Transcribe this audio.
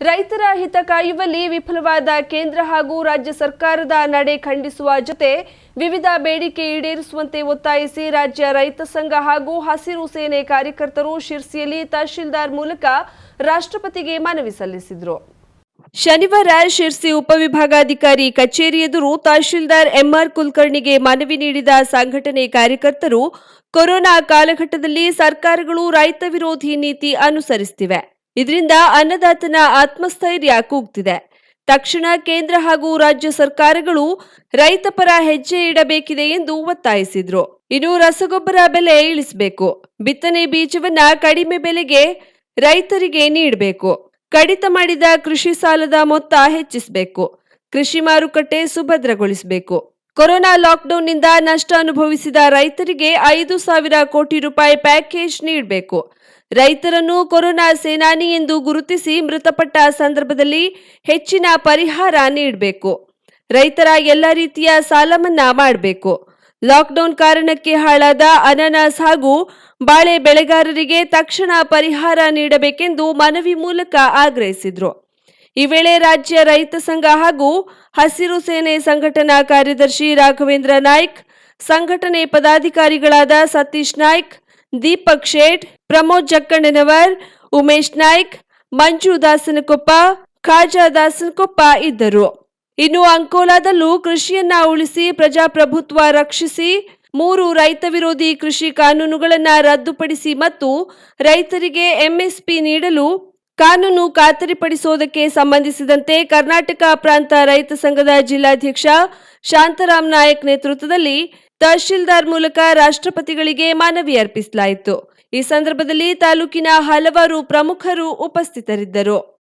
ರೈತರ ಹಿತ ಕಾಯುವಲ್ಲಿ ವಿಫಲವಾದ ಕೇಂದ್ರ ಹಾಗೂ ರಾಜ್ಯ ಸರ್ಕಾರದ ನಡೆ ಖಂಡಿಸುವ ಜೊತೆ ವಿವಿಧ ಬೇಡಿಕೆ ಈಡೇರಿಸುವಂತೆ ಒತ್ತಾಯಿಸಿ ರಾಜ್ಯ ರೈತ ಸಂಘ ಹಾಗೂ ಹಸಿರು ಸೇನೆ ಕಾರ್ಯಕರ್ತರು ಶಿರ್ಸಿಯಲ್ಲಿ ತಹಶೀಲ್ದಾರ್ ಮೂಲಕ ರಾಷ್ಟ್ರಪತಿಗೆ ಮನವಿ ಸಲ್ಲಿಸಿದರು. ಶನಿವಾರ ಶಿರ್ಸಿ ಉಪವಿಭಾಗಾಧಿಕಾರಿ ಕಚೇರಿ ಎದುರು ತಹಶೀಲ್ದಾರ್ ಎಂಆರ್ ಕುಲಕರ್ಣಿಗೆ ಮನವಿ ನೀಡಿದ ಸಂಘಟನೆ ಕಾರ್ಯಕರ್ತರು, ಕೊರೋನಾ ಕಾಲಘಟ್ಟದಲ್ಲಿ ಸರ್ಕಾರಗಳು ರೈತ ವಿರೋಧಿ ನೀತಿ ಅನುಸರಿಸುತ್ತಿವೆ ಇದರಿಂದ ಅನ್ನದಾತನ ಆತ್ಮಸ್ಥೈರ್ಯ ಕೂಗ್ತಿದೆ. ತಕ್ಷಣ ಕೇಂದ್ರ ಹಾಗೂ ರಾಜ್ಯ ಸರ್ಕಾರಗಳು ರೈತಪರ ಹೆಜ್ಜೆ ಇಡಬೇಕಿದೆ ಎಂದು ಒತ್ತಾಯಿಸಿದ್ರು. ಇನ್ನು ರಸಗೊಬ್ಬರ ಬೆಲೆ ಇಳಿಸಬೇಕು. ಬಿತ್ತನೆ ಬೀಜವನ್ನ ಕಡಿಮೆ ಬೆಲೆಗೆ ರೈತರಿಗೆ ನೀಡಬೇಕು. ಕಡಿತ ಮಾಡಿದ ಕೃಷಿ ಸಾಲದ ಮೊತ್ತ ಹೆಚ್ಚಿಸಬೇಕು. ಕೃಷಿ ಮಾರುಕಟ್ಟೆ ಸುಭದ್ರಗೊಳಿಸಬೇಕು. ಕೊರೋನಾ ಲಾಕ್ಡೌನ್ನಿಂದ ನಷ್ಟ ಅನುಭವಿಸಿದ ರೈತರಿಗೆ ಐದು ಸಾವಿರ ಕೋಟಿ ರೂಪಾಯಿ ಪ್ಯಾಕೇಜ್ ನೀಡಬೇಕು. ರೈತರನ್ನು ಕೊರೋನಾ ಸೇನಾನಿ ಎಂದು ಗುರುತಿಸಿ ಮೃತಪಟ್ಟ ಸಂದರ್ಭದಲ್ಲಿ ಹೆಚ್ಚಿನ ಪರಿಹಾರ ನೀಡಬೇಕು. ರೈತರ ಎಲ್ಲ ರೀತಿಯ ಸಾಲ ಮನ್ನಾ ಮಾಡಬೇಕು. ಲಾಕ್ಡೌನ್ ಕಾರಣಕ್ಕೆ ಹಾಳಾದ ಅನಾನಸ್ ಹಾಗೂ ಬಾಳೆ ಬೆಳೆಗಾರರಿಗೆ ತಕ್ಷಣ ಪರಿಹಾರ ನೀಡಬೇಕೆಂದು ಮನವಿ ಮೂಲಕ ಆಗ್ರಹಿಸಿದ್ರು. ಈ ವೇಳೆ ರಾಜ್ಯ ರೈತ ಸಂಘ ಹಾಗೂ ಹಸಿರು ಸೇನೆ ಸಂಘಟನಾ ಕಾರ್ಯದರ್ಶಿ ರಾಘವೇಂದ್ರ ನಾಯ್ಕ್, ಸಂಘಟನೆ ಪದಾಧಿಕಾರಿಗಳಾದ ಸತೀಶ್ ನಾಯ್ಕ್, ದೀಪಕ್ ಶೇಟ್, ಪ್ರಮೋದ್ ಜಕ್ಕಣ್ಣನವರ್, ಉಮೇಶ್ ನಾಯ್ಕ್, ಮಂಜು ದಾಸನಕೊಪ್ಪ, ಖಾಜಾ ದಾಸನಕೊಪ್ಪ ಇದ್ದರು. ಇನ್ನು ಅಂಕೋಲಾದಲ್ಲೂ ಕೃಷಿಯನ್ನ ಉಳಿಸಿ ಪ್ರಜಾಪ್ರಭುತ್ವ ರಕ್ಷಿಸಿ ಮೂರು ರೈತ ವಿರೋಧಿ ಕೃಷಿ ಕಾನೂನುಗಳನ್ನು ರದ್ದುಪಡಿಸಿ ಮತ್ತು ರೈತರಿಗೆ ಎಂಎಸ್ಪಿ ನೀಡಲು ಕಾನೂನು ಖಾತರಿಪಡಿಸುವುದಕ್ಕೆ ಸಂಬಂಧಿಸಿದಂತೆ ಕರ್ನಾಟಕ ಪ್ರಾಂತ ರೈತ ಸಂಘದ ಜಿಲ್ಲಾಧ್ಯಕ್ಷ ಶಾಂತರಾಮ್ ನಾಯಕ್ ನೇತೃತ್ವದಲ್ಲಿ ತಹಶೀಲ್ದಾರ್ ಮೂಲಕ ರಾಷ್ಟ್ರಪತಿಗಳಿಗೆ ಮನವಿ ಅರ್ಪಿಸಲಾಯಿತು. ಈ ಸಂದರ್ಭದಲ್ಲಿ ತಾಲೂಕಿನ ಹಲವಾರು ಪ್ರಮುಖರು ಉಪಸ್ಥಿತರಿದ್ದರು.